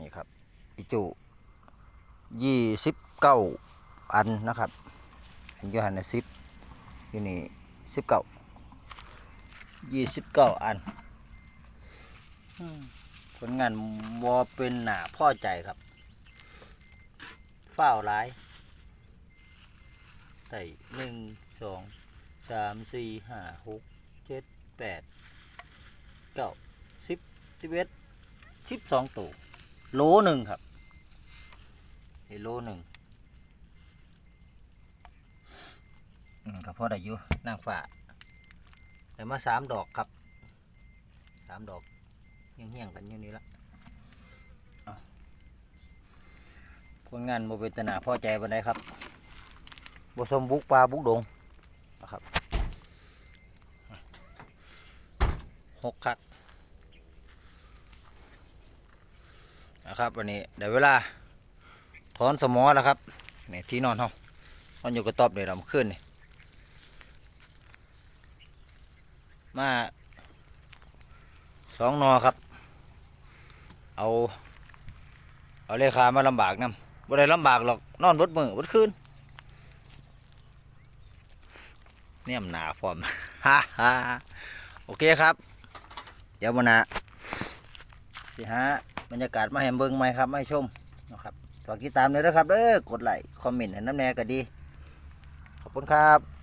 นี่ครับอิจุยี่สิบเก้าอันนะครับอันอยูหันสิบที่นี่สิบเก้ายี่สิบเก้าอันอืมผลงานวอเป็นหนาพ่อใจครับฝ้าวร้ายใส่หนึ่งสองสามสี่ห้าหกเจ็ดแปดเก้าสิบสิบเอ็ดสิบสองตัว โลหนึ่งครับนี่โลหนึ่งอืมก็พอได้อยู่นางฝ่าได้มาสามดอกครับสามดอกเฮี้ยงๆกันอยู่นี่ละผลงานโมเป็นตนาพ่อใจบันไดครับบสมบุกปลาบุกดงนะครับหกคัก นะครับวันนี้เดี๋ยวเวลาถอนสมอแล้วครับนี่ที่นอนเขานอนอยู่กระต๊อบเดี๋ยวเราขึ้นนี่มาสองนอครับ เอา เอาเลขามาลำบากนำบ่ได้ลำบากหรอกนอนบดมือบดคืนเนี่ยมนหนาพร้อมฮ่าฮ่าโอเคครับ เดี๋ยววันนะสิฮะ บรรยากาศมาแห้เบิงไหมครับมาชมนะครับฝากติดตามเลยนะครับเด้อกดไลค์คอมเมนต์ให้น้ำแน่ก็ดี ขอบคุณครับ